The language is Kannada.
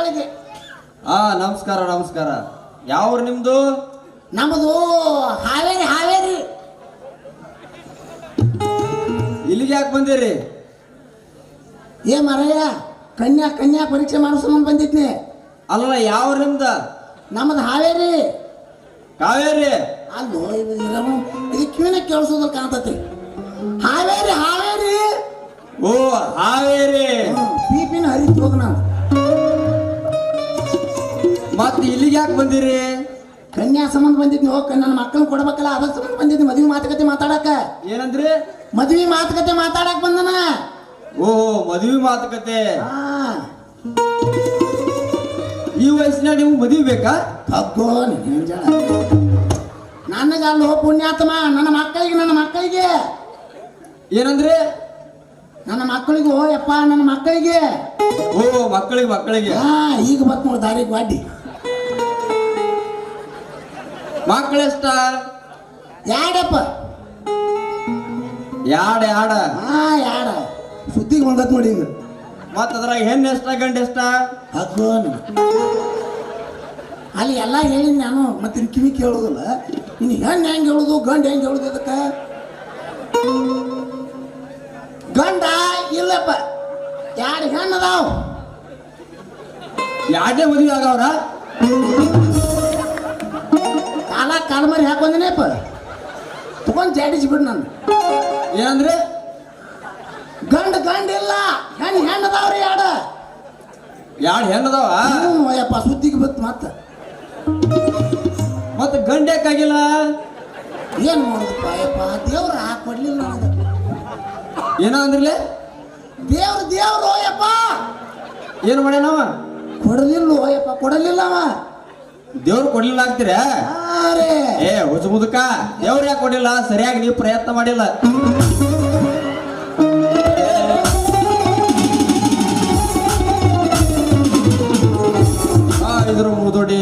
ಊರೊಳಗೆ ಹಾ ನಮಸ್ಕಾರ ನಮಸ್ಕಾರ. ಯಾವ್ರು ನಿಮ್ದು? ನಮ್ಮದು ಹಾವೇರಿ ಹಾವೇರಿ. ಇಲ್ಲಿಗೆ ಯಾಕೆ ಬಂದಿರಿ? ಏ ಮರಯ್ಯ ಕನ್ಯಾ ಕನ್ಯಾ ಪರೀಕ್ಷೆ ಮಾಡಿಸ್ಕೊಂಡ್ ಬಂದಿದ್ನಿ. ಅಲ್ಲ ಯಾವ ನಿಮ್ದ? ನಮ್ಮದು ಹಾವೇರಿ. ಕಾವೇರಿ. ಅಲ್ಲೋ ಇದು ಕಿವಿನ ಕೇಳಿಸೋದ್ರ ಕಾಣ್ತತಿ. ಹಾವೇರಿ ಹಾವೇರಿ. ಓ ಹಾವೇರಿ. ಪಿಪಿನ ಹರಿತು ಹೋಗ ನಾವು ಮತ್ ಇಲ್ಲಿಗೆ ಯಾಕೆ ಬಂದಿರಿ? ಕನ್ಯಾ ಸಂಬಂಧ ಬಂದಿದ್ನಿ ಹೋಗ ನನ್ನ ಮಕ್ಕಳನ್ನ ಕೊಡ್ಬೇಕಲ್ಲ ಅದ್ರ ಸಂಬಂಧ ಬಂದಿದ್ದೆ ಮದುವೆ ಮಾತುಕತೆ ಮಾತಾಡಕ. ಏನಂದ್ರಿ? ಮದುವೆ ಮಾತುಕತೆ ಮಾತಾಡಕ್ ಬಂದನ. ಓ ಮದುವೆ ಮಾತುಕತೆ. ಈ ವಯಸ್ಸಿನಾಗ ನೀವು ಮದುವೆ ಬೇಕಾ? ಅಬ್ಬೋ ನನಗೆ ನನಗಲ್ಲೋ ಪುಣ್ಯಾತ್ಮ ನನ್ನ ಮಕ್ಕಳಿಗೆ ನನ್ನ ಮಕ್ಕಳಿಗೆ. ಏನಂದ್ರಿ? ನನ್ನ ಮಕ್ಕಳಿಗೆ ಓ ಯಪ್ಪ ನನ್ನ ಮಕ್ಕಳಿಗೆ. ಓ ಮಕ್ಕಳಿಗೆ ಮಕ್ಕಳಿಗೆ. ಹಾ ಈಗ ಬತ್ ನೋಡಿ ದಾರಿಗೆ ವಾಡಿ. ಮಕ್ಕಳೆಷ್ಟ? ಯಾಡಪ್ಪ? ಯಾಡ ಯಾಡ? ಹಾ ಯಾಡ. ಸುದ್ದಿಗೆ ಬಂದತ್ ನೋಡಿ ಈಗ. ಮತ್ ಅದ್ರಾಗ ಹೆಣ್ಣು ಎಷ್ಟ ಗಂಡ ಎಷ್ಟ? ಅಗ್ಗೋ ಅಲ್ಲಿ ಎಲ್ಲ ಹೇಳಿದ್ ನಾನು ಮತ್ತೆ ಇನ್ನು ಕಿವಿ ಕೇಳೋದಿಲ್ಲ. ಇನ್ನು ಹೆಣ್ಣು ಹೆಂಗೆ ಹೇಳುದು ಗಂಡ ಹೆಂಗೆ ಹೇಳುದು ಅದಕ್ಕೆ ಗಂಡ ಇಲ್ಲಪ್ಪ. ಎರಡು ಹೆಣ್ಣು ಅದಾವ? ಯಾಡೇ ಮದುವೆ ಆಗವ್ರ? ಕಾಲ್ಮರಿ ಹಾಕೊಂದಿನೇಪ ತಗೊಂಡ್ ಜಾಡಿಸಿ ಬಿಡು ನಾನು. ಏನಂದ್ರೆ ಗಂಡ ಗಂಡ ಇಲ್ಲ ಹೆಣ್ಣು ಹೆಣ್ಣದವ್ರಿ ಯಾಡ. ಯಾಡ ಹೆಣ್ಣದವ ಅಯ್ಯಪ್ಪ ಸುದ್ದಿಗೆ ಬತ್ತು ಮತ್ತೆ ಮತ್ತೆ ಗಂಡ ಯಾಕಾಗಿಲ್ಲ ಏನು ಮಾಡೋದಪ್ಪ ಅಯ್ಯಪ್ಪ ದೇವ್ರು ಕೊಡ್ಲಿಲ್ಲ ನನಗೆ. ಏನೋ ಅಂದ್ರಲೆ? ದೇವ್ರ ದೇವ್ರು ಅಯ್ಯಪ್ಪ. ಏನು ಮಾಡ್ಯಾನವ? ಕೊಡಲಿಲ್ಲ ಅಯ್ಯಪ್ಪ ಕೊಡಲಿಲ್ಲ ಅವ. ದೇವ್ರು ಕೊಡ್ಲಿಲ್ಲ ಆಗ್ತೀರ ಏ ಹುಜ್ ಮುದುಕ ದೇವ್ರ ಯಾಕೆ ಕೊಡ್ಲಿಲ್ಲ? ಸರಿಯಾಗಿ ನೀವು ಪ್ರಯತ್ನ ಮಾಡಿಲ್ಲ. ಇದ್ರ ಮುದೋಡಿ.